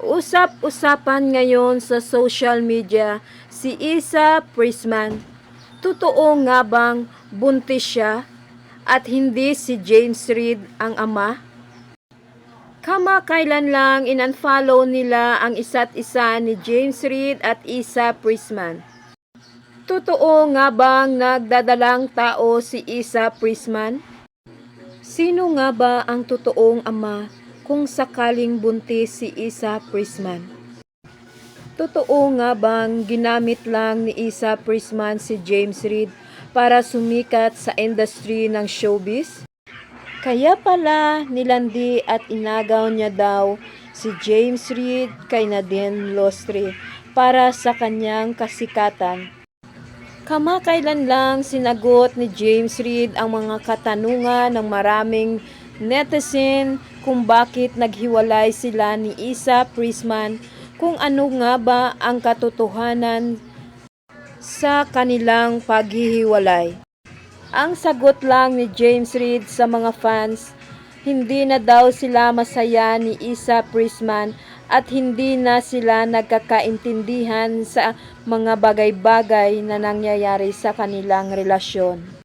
Usap-usapan ngayon sa social media si Isa Prisman. Totoo nga bang buntis siya at hindi si James Reid ang ama? Kamakailan lang inunfollow nila ang isa't isa ni James Reid at Isa Prisman. Totoo nga bang nagdadalang tao si Isa Prisman? Sino nga ba ang totoong ama kung sakaling buntis si Isa Prisman? Totoo nga bang ginamit lang ni Isa Prisman si James Reid para sumikat sa industry ng showbiz? Kaya pala nilandi at inagaw niya daw si James Reid kay Nadine Lostre para sa kanyang kasikatan. Kamakailan lang sinagot ni James Reid ang mga katanungan ng maraming netizen kung bakit naghiwalay sila ni Isa Prisman kung ano nga ba ang katotohanan sa kanilang paghihiwalay. Ang sagot lang ni James Reid sa mga fans, hindi na daw sila masaya ni Isa Prisman at hindi na sila nagkakaintindihan sa mga bagay-bagay na nangyayari sa kanilang relasyon.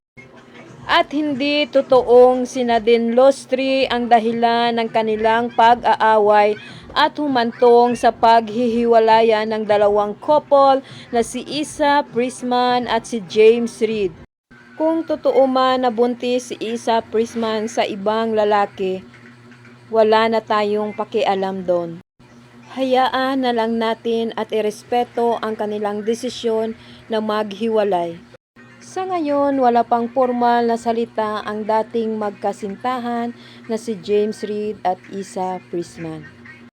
At hindi totoong si Nadine Lostri ang dahilan ng kanilang pag-aaway at humantong sa paghihiwalayan ng dalawang couple na si Isa Prisman at si James Reid. Kung totoo man na buntis si Isa Prisman sa ibang lalaki, wala na tayong pakialam doon. Hayaan na lang natin at irespeto ang kanilang desisyon na maghiwalay. Sa ngayon, wala pang formal na salita ang dating magkasintahan na si James Reid at Isa Prisman.